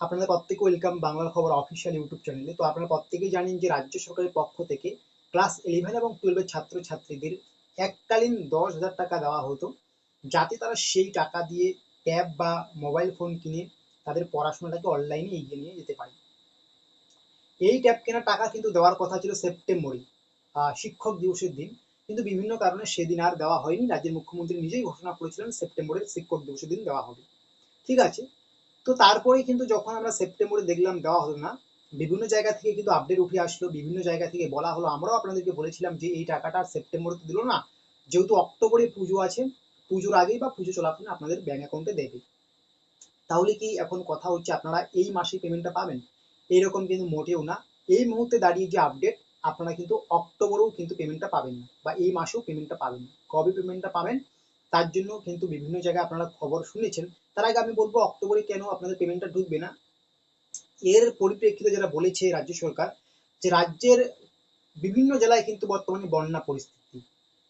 আপনাদের প্রত্যেকে ওয়েলকাম বাংলার খবর অফিসিয়াল ইউটিউব চ্যানেলে তো আপনারা প্রত্যেকেই জানেন যে রাজ্য সরকারের পক্ষ থেকে ক্লাস ইলেভেন এবং টুয়েলভের ছাত্রছাত্রীদের এককালীন দশ হাজার টাকা দেওয়া হতো। যাতে তারা সেই টাকা দিয়ে ট্যাব বা মোবাইল ফোন কিনে তাদের পড়াশোনাটাকে অনলাইনে এগিয়ে নিয়ে যেতে পারে। এই ট্যাব কেনার টাকা কিন্তু দেওয়ার কথা ছিল সেপ্টেম্বরে শিক্ষক দিবসের দিন। কিন্তু বিভিন্ন কারণে সেদিন আর দেওয়া হয়নি। রাজ্যের মুখ্যমন্ত্রী নিজেই ঘোষণা করেছিলেন সেপ্টেম্বরের শিক্ষক দিবসের দিন দেওয়া হবে। ঠিক আছে? তো তারপরে কিন্তু যখন আমরা সেপ্টেম্বরে দেখলাম দেওয়া হলো না, বিভিন্ন জায়গা থেকে কিন্তু আপডেট উঠে আসলো, বিভিন্ন জায়গা থেকে বলা হলো। আমরাও আপনাদেরকে বলেছিলাম যে এই টাকাটা সেপ্টেম্বরে তো দিল না। যেহেতু অক্টোবরে পুজো আছে, পুজোর আগেই বা পুজো চলাকালীন আপনাদের ব্যাংক অ্যাকাউন্টে দেবে। তাহলে কি এখন কথা হচ্ছে, আপনারা এই মাসে পেমেন্টটা পাবেন? এইরকম কিন্তু মোটেও না। এই মুহূর্তে দাঁড়িয়ে যে আপডেট আপনারা কিন্তু অক্টোবরেও কিন্তু পেমেন্টটা পাবেন না বা এই মাসেও পেমেন্টটা পাবেন না। কবে পেমেন্টটা পাবেন? তার জন্য কিন্তু বিভিন্ন জায়গায় আপনারা খবর শুনেছেন। তার আগে আমি বলব, অক্টোবরে কেন আপনাদের পেমেন্টটা ঢুকবে না? এর পরিপ্রেক্ষিতে যারা বলেছে রাজ্য সরকার, যে রাজ্যের বিভিন্ন জেলায় কিন্তু বর্তমানে বন্যা পরিস্থিতি।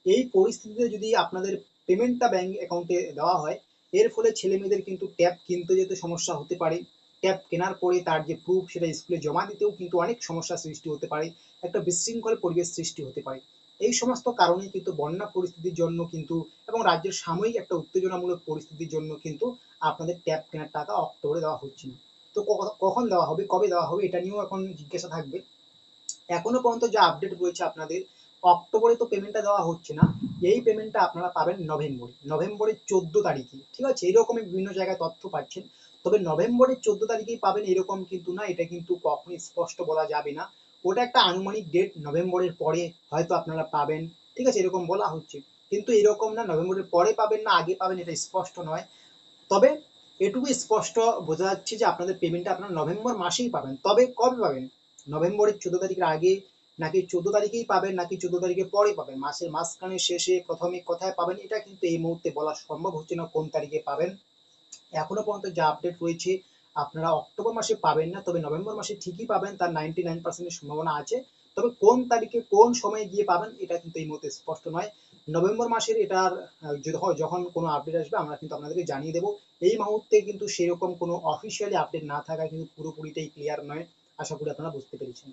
এই পরিস্থিতিতে যদি আপনাদের পেমেন্টটা ব্যাংক অ্যাকাউন্টে দেওয়া হয়, এর ফলে ছেলে মেয়েদের কিন্তু ট্যাব কিনতে যেতে সমস্যা হতে পারে। ট্যাব কেনার পরে তার যে প্রুফ সেটা স্কুলে জমা দিতেও কিন্তু অনেক সমস্যার সৃষ্টি হতে পারে। একটা বিশৃঙ্খল পরিবেশ সৃষ্টি হতে পারে। এই সমস্ত কারণে কিন্তু বন্যা পরিস্থিতির জন্য কিন্তু এবং রাজ্যের সাময়িক একটা উত্তেজনামূলক পরিস্থিতির জন্য কিন্তু আপনাদের ট্যাব কেনার টাকা অক্টোবরে দেওয়া হচ্ছে না। তো কখন দেওয়া হবে, কবে দেওয়া হবে, এটা নিয়েও এখন জিজ্ঞাসা থাকবে। এখনও পর্যন্ত যা আপডেট রয়েছে আপনাদের, অক্টোবরে তো পেমেন্টটা দেওয়া হচ্ছে না। এই পেমেন্টটা আপনারা পাবেন নভেম্বরে। নভেম্বরের চোদ্দ তারিখে। ঠিক আছে? এরকমই বিভিন্ন জায়গায় তথ্য পাচ্ছেন। তবে নভেম্বরের চোদ্দ তারিখেই পাবেন এরকম কিন্তু না, এটা কিন্তু কখনোই স্পষ্ট বলা যাবে না। ওটা একটা আনুমানিক ডেট নভেম্বরের পরে হয়তো আপনারা পাবেন। ঠিক আছে, এরকম বলা হচ্ছে। কিন্তু এরকম না, নভেম্বরের পরে পাবেন না, আগে পাবেন, এটা স্পষ্ট নয়। তবে এটুকু স্পষ্ট বোঝা যাচ্ছে যে আপনাদের পেমেন্টটা আপনারা নভেম্বর মাসেই পাবেন। তবে কবে পাবেন? নভেম্বরের চোদ্দ তারিখের আগে নাকি চোদ্দ তারিখেই পাবেন, নাকি চোদ্দ তারিখের পরে পাবেন? মাসের মাঝখানে, শেষে, প্রথমে কোথায় পাবেন, এটা কিন্তু এই মুহূর্তে বলা সম্ভব হচ্ছে না কোন তারিখে পাবেন। এখনও পর্যন্ত যা আপডেট রয়েছে আপনারা অক্টোবর মাসে পাবেন না, তবে নভেম্বর মাসে ঠিকই পাবেন, তার নাইনটি নাইন পার্সেন্টের সম্ভাবনা আছে। তবে কোন তারিখে কোন সময়ে গিয়ে পাবেন, এটা কিন্তু এই মুহূর্তে স্পষ্ট নয়। নভেম্বর মাসের এটার যখন কোনো আপডেট আসবে, আমরা কিন্তু আপনাদেরকে জানিয়ে দেব। এই মুহূর্তে কিন্তু সেরকম কোনো অফিসিয়ালি আপডেট না থাকায় কিন্তু পুরোপুরিটাই ক্লিয়ার নয়। আশা করি আপনারা বুঝতে পেরেছেন।